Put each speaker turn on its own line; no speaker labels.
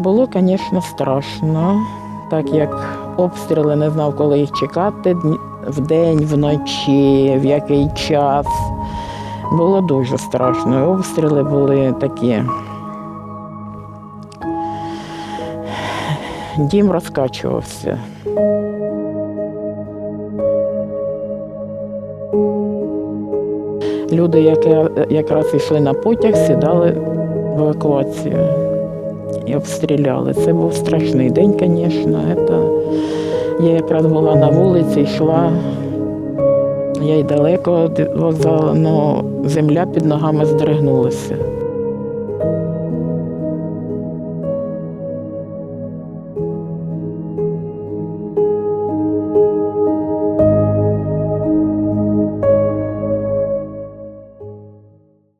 Було, звісно, страшно, так як обстріли не знав, коли їх чекати, вдень, вночі, в який час. Було дуже страшно. Обстріли були такі. Дім розкачувався. Люди, які якраз йшли на потяг, сідали в евакуацію і обстріляли. Це був страшний день, звісно. Я якраз була на вулиці, йшла. Я й далеко від вокзалу, але земля під ногами здригнулася.